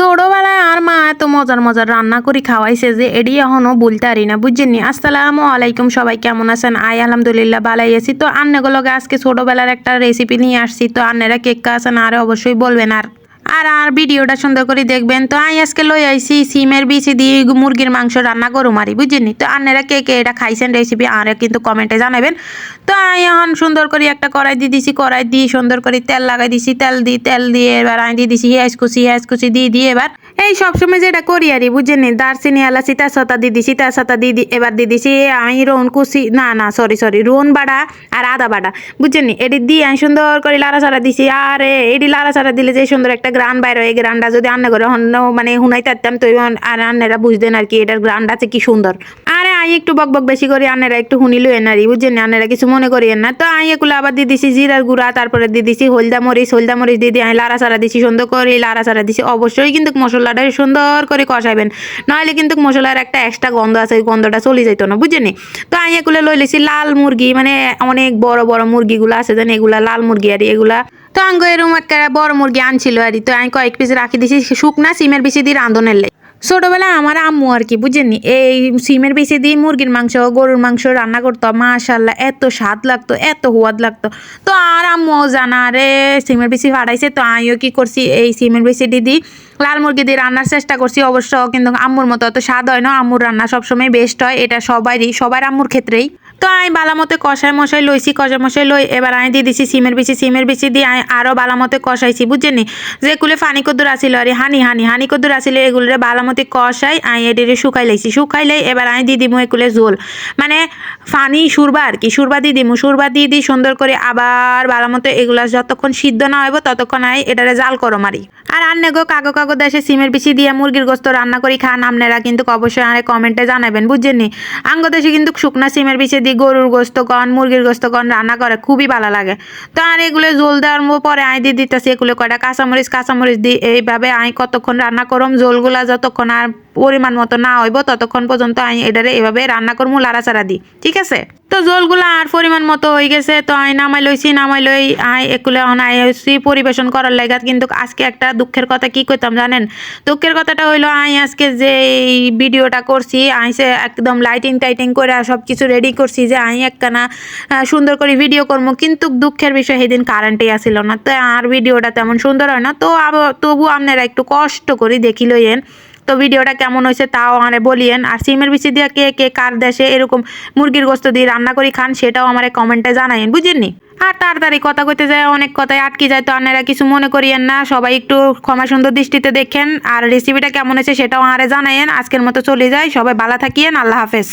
ছোটবেলায় আর মা এত মজার মজার রান্না করে খাওয়াইছে যে এডি এখনও বলতে পারি না বুঝছেন আসসালাম আলাইকুম, সবাই কেমন আছেন? আই আলহামদুলিল্লাহ ভালাই আছি। তো আন্নাগুলোকে আজকে ছোটবেলার একটা রেসিপি নিয়ে আসছি। তো আন্নারা কেক আছেন আর অবশ্যই বলবেন আর। আর আর ভিডিওটা সুন্দর করে দেখবেন। তো আমি আজকে লই আইছি সিমের বিচি দিয়ে মুরগির মাংস রান্না করু মারি বুঝিনি? তো আন্নারা কে কে এটা খাইছেন রেসিপি আর কিন্তু কমেন্টে জানাবেন। তো আমি এখন সুন্দর করে একটা কড়াই দিয়ে দিছি, কড়াই দিয়ে সুন্দর করে তেল লাগাই দিছি, তেল দিয়ে তেল দিয়ে এবার আমি দিয়ে দিছি হেঁয়াজ কুচি হেঁয়াজ কুচি দিয়ে দিয়ে এবার এই সবসময় যেটা করি আরই, বুঝছেন দার্সিনী আলা সীতা সতা দিদি সীতা সতা দিদি এবার দিদি সে আমি রোন কুসি না না সরি সরি রোন বাড়া আর আদা বাড়া, বুঝছেন এটি দিয়ে আমি সুন্দর করে লাড়াচাড়া দিছি, আর এটি সারা দিলে যে সুন্দর একটা গ্রান বাইর এই গ্রানটা যদি আন্না করে মানে হুনাই তারতাম তো আর আন্নারা বুঝতেন আর কি, এটার গ্রানটা আছে কি সুন্দর। আরে আমি একটু বক বক বেশি করি আন্নারা একটু হুনিল এনারি বুঝছেন? আন্নারা কিছু মনে করি না তো আমি এগুলো আবার দিয়ে দিছি জিরার গুঁড়া, তারপরে দিয়ে দিছি হলদা মরিচ হলদা মরিচ দিয়ে দিয়ে আমি লাড়াচাড়া দিছি, সুন্দর করে লাড়া সারা দিছি। অবশ্যই কিন্তু মশলাটা সুন্দর করে কষাইবেন। নাহলে কিন্তু মশলার একটা এক্সট্রা গন্ধ আছে, ওই গন্ধটা চলে যাইতো না, বুঝছেন? তো আমি এগুলো লই লেছি লাল মুরগি মানে অনেক বড় বড় মুরগিগুলো আছে জানি এগুলা লাল মুরগি আর এগুলা। তো আঙ্গ এরকম একটা বড় মুরগি আনছিল আর তো আমি কয়েক পিস রাখি দিছি, শুকনা সিমের বেশি দিয়ে রাঁধনের লাই ছোটবেলায় আমার আম্মু আর কি, বুঝেননি? এই সিমের বেশি দিয়ে মুরগির মাংস, গরুর মাংস রান্না করতো মাশাল্লাহ এত স্বাদ লাগতো, এত হুয়াদ লাগতো। তো আর আম্মু জানা রে সিমের বেশি ফাটাইছে তো, আমিও কি করছি? এই সিমের বেশি দিদি লাল মুরগি দিয়ে রান্নার চেষ্টা করছি, অবশ্য কিন্তু আম্মুর মতো অত স্বাদ হয় না, আম্মুর রান্না সবসময় বেস্ট হয়, এটা সবারই, সবার আম্মুর ক্ষেত্রেই। তো আমি বালামতে কষাই মশাই লইছি, কষাই মশাই লই, এবার আমি দিয়ে দিছি সিমের বেশি সিমের বেশি দিয়ে আমি আরও বালামতে কষাইছি বুঝছেনি যে কুলে ফানি কদ্দুর আসিল আরে হানি হানি হানি কদ্দুর আসিল এগুলোরে বালামতে কষাই আমি এটিরে শুকাই লাইছি, শুকাই লাই এবার আমি দিয়ে দিমু এগুলো ঝোল। মানে ফানি সুরবা আর কি, সুরবা দিয়ে দিমু, সুরবা দিয়ে দিই সুন্দর করে আবার বালামতে এগুলা যতক্ষণ সিদ্ধ না হইব ততক্ষণ আমি এটারে জাল করো মারি। আর আন্নে গো কাগো কাগো দেশে সিমের বেশি দিয়ে মুরগির গোস্ত রান্না করি খান আপনারা কিন্তু অবশ্যই আরে কমেন্টে জানাবেন বুঝছেন আঙ্গ দেশে কিন্তু শুকনা সিমের বেশি দিয়ে গরুর গোস্ত কন, মুরগির গোস্ত কন, রান্না করে, খুবই ভালো লাগে। তো আর এগুলো জোল দেওয়ার পরে আই দিয়ে দিতেছি এগুলো কয়টা? কাঁচামরিচ কাঁচামরিচ দিই এইভাবে আই কতক্ষণ রান্না করম জোলগুলা যতক্ষণ আর পরিমাণ মতো না হইব, ততক্ষণ পর্যন্ত আমি এটারে এভাবে রান্না করব লাড়াচাড়া দিই ঠিক আছে? তো জলগুলা আর পরিমাণ মতো হয়ে গেছে, তো আমি নামাই লইছি, নামাই লই আই একুলে অনাই হইছি পরিবেশন করার লাগা। কিন্তু আজকে একটা দুঃখের কথা কি কইতাম জানেন? দুঃখের কথাটা হইল আই আজকে যে ভিডিওটা করছি আইসে একদম লাইটিং টাইটিং করে সব কিছু রেডি করছি যে আমি একখানা সুন্দর করে ভিডিও করব কিন্তু দুঃখের বিষয় সেদিন কারেন্টই আসিল না। তো আর ভিডিওটা তেমন সুন্দর হয় না। তো আবার তবু আপনারা একটু কষ্ট করে দেখি লইয়েন। তো ভিডিওটা কেমন হয়েছে তাও আমারে বলিয়েন। আর সিমের বিচি দিয়ে কে কে কার দেশে এরকম মুরগির গোস্ত দিয়ে রান্না করি খান, সেটাও আমার কমেন্টে জানাইন বুঝেননি আর তাড়াতাড়ি কথা কইতে যায়, অনেক কথাই আটকে যায়, তো আপনারা কিছু মনে করিয়েন না, সবাই একটু ক্ষমা সুন্দর দৃষ্টিতে দেখেন। আর রেসিপিটা কেমন হয়েছে সেটাও আরে জানাইন আজকের মতো চলে যায় সবাই ভালো থাকিয়েন, আল্লাহ হাফেজ।